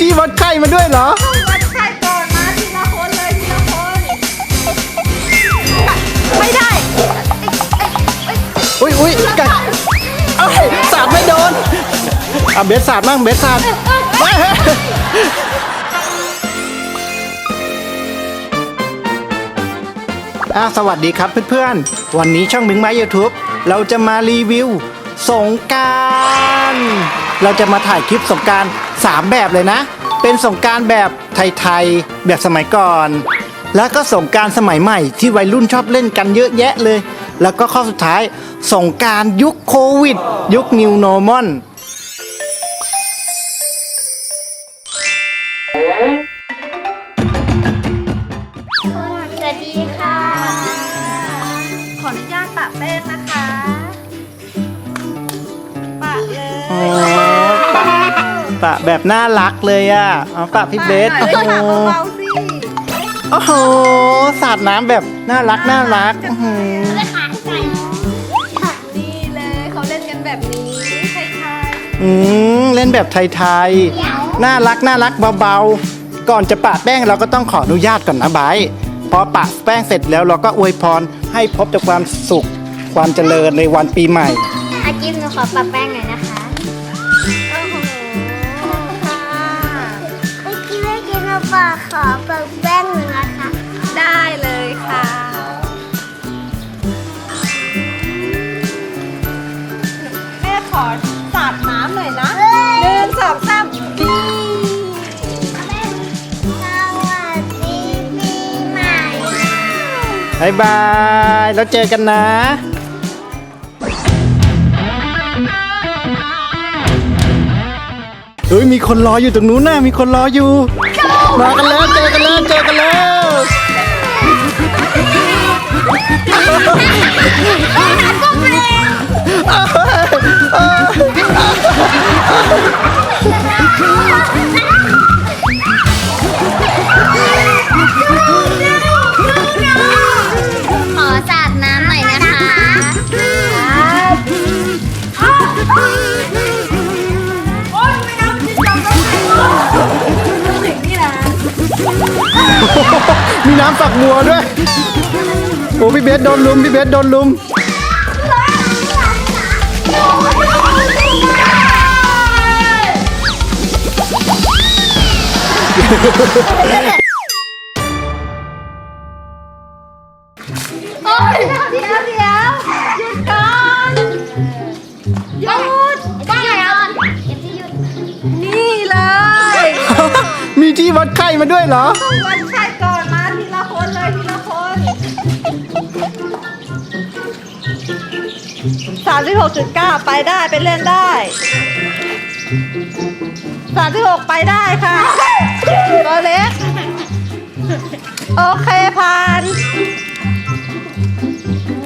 ที่วัดไข้มาด้วยเหรอ วัดไข้ก่อนมาทีละคนเลยทีละคนไม่ได้อุ้ยอุ้ยกัดเอ้ยสาดไม่โดนอะเบสสาดมั่งเบสสาดเฮ้ยเฮ้ยอะสวัสดีครับเพื่อนๆ วันนี้ช่องมิงไม้ยูทูบเราจะมารีวิวสงกราร เราจะมาถ่ายคลิปสงกรารสามแบบเลยนะ เป็นสงกรารแบบไทยๆ แบบสมัยก่อน แล้วก็สงกรารสมัยใหม่ที่วัยรุ่นชอบเล่นกันเยอะแยะเลย แล้วก็ข้อสุดท้ายสงกรารยุคโควิด ยุค New Normal สวัสดีค่ะ ขออนุญาตปะแป้งนะคะ ปะเลยโอ้ปะ ปะแบบน่ารักเลยอะเอาปะพี่เบสปะโอ้หน่อยโหเลยค่ะเบาๆสิโอ้โหสาดน้ำแบบน่ารักน่ารักอื้อหือนี่เลยเขาเล่นกันแบบนี้ใครอืมเล่นแบบไทยๆน่ารักน่ารักเบาๆ ก่อนจะปะแป้งเราก็ต้องขออนุญาตก่อนนะไบร์ทพอปะแป้งเสร็จแล้วเราก็อวยพรให้พบแต่ความสุขความเจริญในวันปีใหม่ อาจิ้มหนูขอปะแป้งหน่อยนะคะ บายบาย แล้วเจอกันนะเฮ้ยมีคนรออยู่ตรงนู้นนะมีคนรออยู่ มากันแล้วเจอกันแล้วเจอกันแล้ว มีน้ำฝักบัวด้วย โอ้พี่เบสโดนลุมพี่เบสโดนลุม โอ้ยเดี๋ยวเดี๋ยวหยุดก่อนหยุดได้แล้วเก็บที่หยุดนี่เลย มีที่วัดไข้มาด้วยเหรอวันไข้ก่อ สามสิบหกจุดเก้าไปได้ไปเล่นได้สามสิบหกไปได้ค่ะตัวเล็ก โอเคผ่าน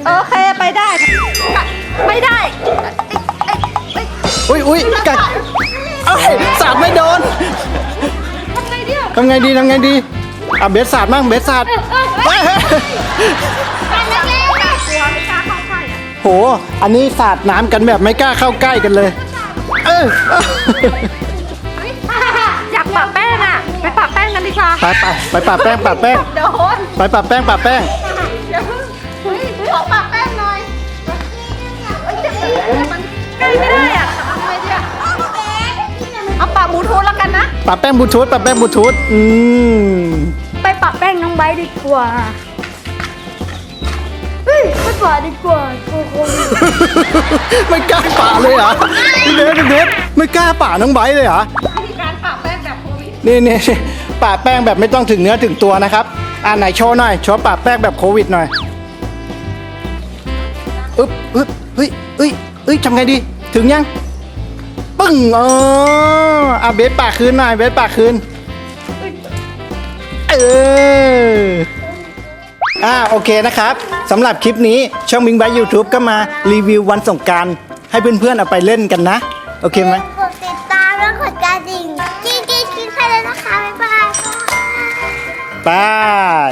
โอเคไปได้ไม่ได้อุ้ยอุ้ยกัดเอ้ยสาดไม่โดนทำไงเดียวทำไงดีทำไงดีอะเบสสาดมั่งเบสสาดเฮ้ โห อันนี้สาดน้ำกันแบบไม่กล้าเข้าใกล้กันเลย เอออยากปะแป้งอะ ไปปะแป้งกันดีกว่าไปไปไปปะแป้งปะแป้ง โดนไปปะแป้งปะแป้ง เดี๋ยวเพิ่งเฮ้ยขอปะแป้งหน่อยเอ้ยจะมันใกล้ไม่ได้อะทำไงดีอะเอาปะบลูทูธแล้วกันนะ ปะแป้งบลูทูธปะแป้งบลูทูธอืม ไปปะแป้งน้องไบร์ทดีกว่าเฮ้ ยไม่ปะดีกว่าโกโก้ไม่กล้าป่าเลยเหรอพี่เบสพี่เบสไม่กล้าป่าน้องไบร์ทเลยเหรอวิธีการปะแป้งแบบโควิดนี่นี่ป่าแป้งแบบไม่ต้องถึงเนื้อถึงตัวนะครับอ่าไหนโชว์หน่อยโชว์ป่าแป้งแบบโควิดหน่อยอึ๊บอึ๊บเฮ้ยเฮ้ยเฮ้ยทำไงดี ถึงยังปึ้งอ๋ออะเบสป่าคืนหน่อยเบสป่าคืนเออ อ่าโอเคนะครับสำหรับคลิปนี้ช่องมิงบายยูทูบก็มารีวิววันสงกรารให้เพื่อนๆเอาไปเล่นกันนะ โอเคไหม กดติดตามแล้วกดกระดิ่งกิ๊งกิ๊งกิ๊งให้เลยนะคะ บ๊ายบายค่ะ บาย